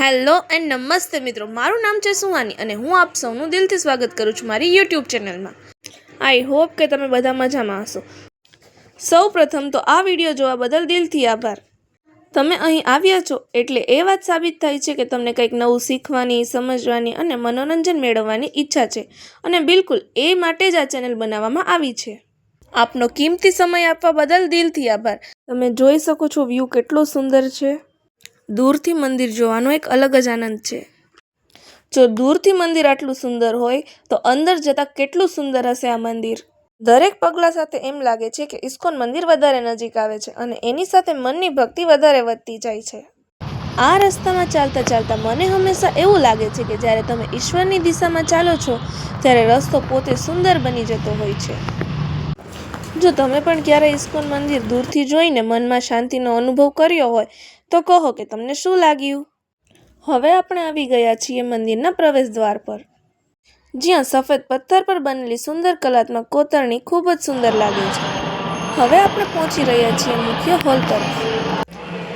Hello and નમસ્તે મિત્રો, મારું નામ છે સુહાની અને હું આપ સૌનું દિલથી સ્વાગત કરું છું મારી યુટ્યુબ ચેનલમાં. આઈ હોપ કે તમે બધા મજામાં હશો. સૌ પ્રથમ તો આ વીડિયો જોવા બદલ દિલથી આભાર. તમે અહીં આવ્યા છો એટલે એ વાત સાબિત થાય છે કે તમને કંઈક નવું શીખવાની, સમજવાની અને મનોરંજન મેળવવાની ઈચ્છા છે અને બિલકુલ એ માટે જ આ ચેનલ બનાવવામાં આવી છે. આપનો કિંમતી સમય આપવા બદલ દિલથી આભાર. તમે જોઈ શકો છો વ્યૂ કેટલો સુંદર છે. દૂરથી મંદિર જોવાનો એક અલગ જ આનંદ છે. જો દૂરથી મંદિર આટલું સુંદર હોય, તો અંદર જતાં કેટલું સુંદર હશે આ મંદિર? દરેક પગલા સાથે એમ લાગે છે કે ઇસ્કોન મંદિર વધારે નજીક આવે છે અને એની સાથે મનની ભક્તિ વધારે વધતી જાય છે. આ રસ્તામાં ચાલતા ચાલતા મને હંમેશા એવું લાગે છે કે જ્યારે તમે ઈશ્વરની દિશામાં ચાલો છો, ત્યારે રસ્તો પોતે સુંદર બની જતો હોય છે. જો તમે પણ ક્યારે ઇસ્કોન મંદિર દૂરથી જોઈને મનમાં શાંતિનો અનુભવ કર્યો હોય, તો કહો કે તમને શું લાગ્યું? હવે આપણે આવી ગયા છીએ મંદિરના પ્રવેશ દ્વાર પર. જ્યાં સફેદ પથ્થર પર બનેલી સુંદર કલાત્મક કોતરણી ખૂબ જ સુંદર લાગે છે. હવે આપણે પહોંચી રહ્યા છીએ મુખ્ય હોલ તરફ.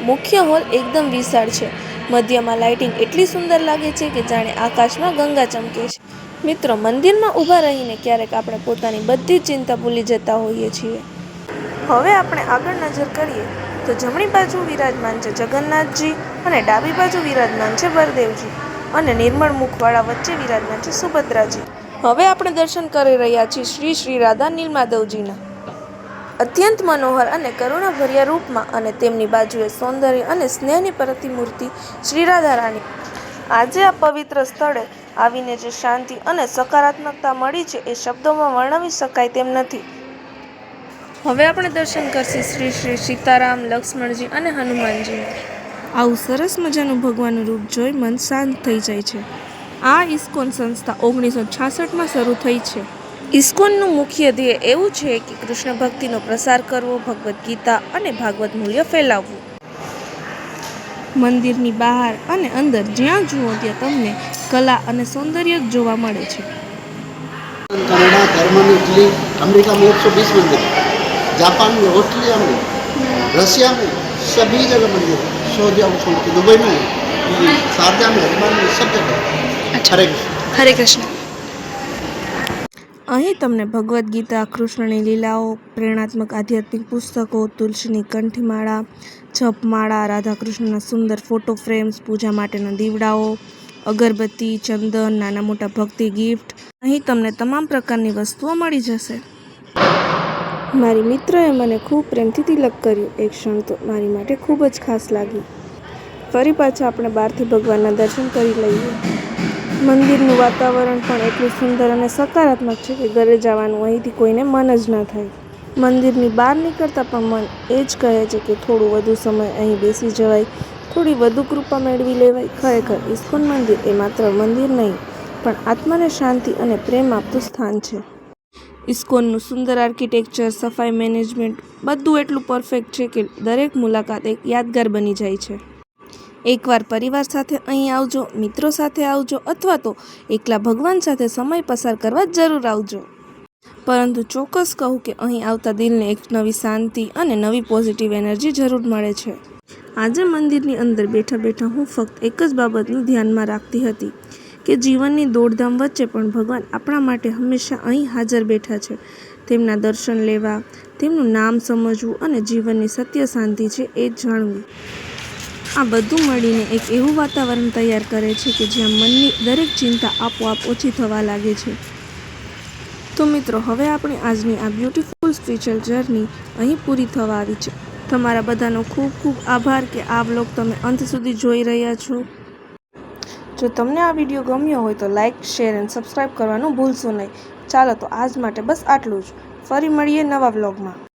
મુખ્ય હોલ એકદમ વિશાળ છે. મધ્યમાં લાઇટિંગ એટલી સુંદર લાગે છે કે જાણે આકાશમાં ગંગા ચમકે છે. મિત્રો, મંદિરમાં ઊભા રહીને ક્યારેક આપણે પોતાની બધી ચિંતા ભૂલી જતા હોઈએ છીએ. હવે આપણે આગળ નજર કરીએ તો જમણી બાજુ વિરાજમાન છે જગન્નાથજી અને ડાબી બાજુ વિરાજમાન છે બળદેવજી અને નિર્મળ મુખવાળા વચ્ચે વિરાજમાન છે સુભદ્રાજી. હવે આપણે દર્શન કરી રહ્યા છીએ શ્રી શ્રી રાધા નીલમાધવજીના. અત્યંત મનોહર અને કરુણાભર્યા રૂપમાં અને તેમની બાજુએ સૌંદર્ય અને સ્નેહની પ્રતિમૂર્તિ શ્રી રાધા રાણી. આજે આ પવિત્ર સ્થળે આવીને જે શાંતિ અને સકારાત્મકતા મળી છે એ શબ્દોમાં વર્ણવી શકાય તેમ નથી. હવે આપણે દર્શન કરશું શ્રી શ્રી સીતારામ લક્ષ્મણજી અને હનુમાનજી. આવું સરસ મજાનું ભગવાનનું રૂપ જોઈ મન શાંત થઈ જાય છે. આ ઇસ્કોન સંસ્થા ઓગણીસો છાસઠમાં શરૂ થઈ છે. ઇસ્કોનનું મુખ્ય ધ્યેય એવું છે કે કૃષ્ણ ભક્તિનો પ્રસાર કરવો ભગવદ્ ગીતા અને ભાગવત મૂલ્ય ફેલાવવું. મંદિરની બહાર અને અંદર જ્યાં જુઓ ત્યાં તમને કલા અને સૌંદર્ય જ જોવા મળે છે कनाडा जर्मनी इटली अमेरिका में एक सौ बीस मंदिर है जापान में ऑस्ट्रेलिया में रशिया में सभी जगह मंदिर है सऊदी अरब छोड़ के दुबई में है, शारजा में अजमान में सब जगह हरे कृष्ण હરે કૃષ્ણ અહીં તમને ભગવદ્ ગીતા કૃષ્ણની લીલાઓ પ્રેરણાત્મક આધ્યાત્મિક પુસ્તકો તુલસીની કંઠીમાળા જપમાળા રાધાકૃષ્ણના સુંદર ફોટો ફ્રેમ્સ પૂજા માટેના દીવડાઓ અગરબત્તી, ચંદન, નાના મોટા ભક્તિ ગિફ્ટ, અહીં તમને તમામ પ્રકારની વસ્તુઓ મળી જશે. મારી મિત્રએ મને ખૂબ પ્રેમથી તિલક કર્યું. એક ક્ષણ તો મારી માટે ખૂબ જ ખાસ લાગી. ફરી પાછા આપણે બહારથી ભગવાનના દર્શન કરી લઈએ. મંદિરનું વાતાવરણ પણ એટલું સુંદર અને સકારાત્મક છે કે ઘરે જવાનું અહીંથી કોઈને મન જ ન થાય. મંદિરની બહાર નીકળતા પણ મન એ જ કહે છે કે થોડું વધુ સમય અહીં બેસી જવાય. થોડી વધુ કૃપા મેળવી લેવાય. ખરેખર ઇસ્કોન મંદિર એ માત્ર મંદિર નહીં, પણ આત્માને શાંતિ અને પ્રેમ આપતું સ્થાન છે. ઇસ્કોનનું સુંદર આર્કિટેક્ચર, સફાઈ મેનેજમેન્ટ, બધું એટલું પરફેક્ટ છે કે દરેક મુલાકાત એક યાદગાર બની જાય છે. એકવાર પરિવાર સાથે અહીં આવજો, મિત્રો સાથે આવજો અથવા તો એકલા ભગવાન સાથે સમય પસાર કરવા જરૂર આવજો. પરંતુ ચોક્કસ કહું કે અહીં આવતા દિલને એક નવી શાંતિ અને નવી પોઝિટિવ એનર્જી જરૂર મળે છે. આજે મંદિરની અંદર બેઠા બેઠા હું ફક્ત એક જ બાબતનું ધ્યાનમાં રાખતી હતી કે જીવનની દોડધામ વચ્ચે પણ ભગવાન આપણા માટે હંમેશા અહીં હાજર બેઠા છે. તેમના દર્શન લેવા, તેમનું નામ સમજવું અને જીવનની સત્ય શાંતિ છે એ જાણવું. આ બધું મળીને એક એવું વાતાવરણ તૈયાર કરે છે કે જ્યાં મનની દરેક ચિંતા આપોઆપ ઓછી થવા લાગે છે. તો મિત્રો, હવે આપણી આજની આ બ્યુટીફુલ સ્પિરિચ્યુઅલ જર્ની અહીં પૂરી થવા આવી છે. તમારા બધાનો ખૂબ ખૂબ આભાર કે આ બ્લોગ તમે અંત સુધી જોઈ રહ્યા છો. જો તમને આ વીડિયો ગમ્યો હોય તો લાઇક શેર એન્ડ સબસ્ક્રાઈબ કરવાનું ભૂલશો નહીં. ચાલો તો આજ માટે બસ આટલું જ. ફરી મળીએ નવા બ્લોગમાં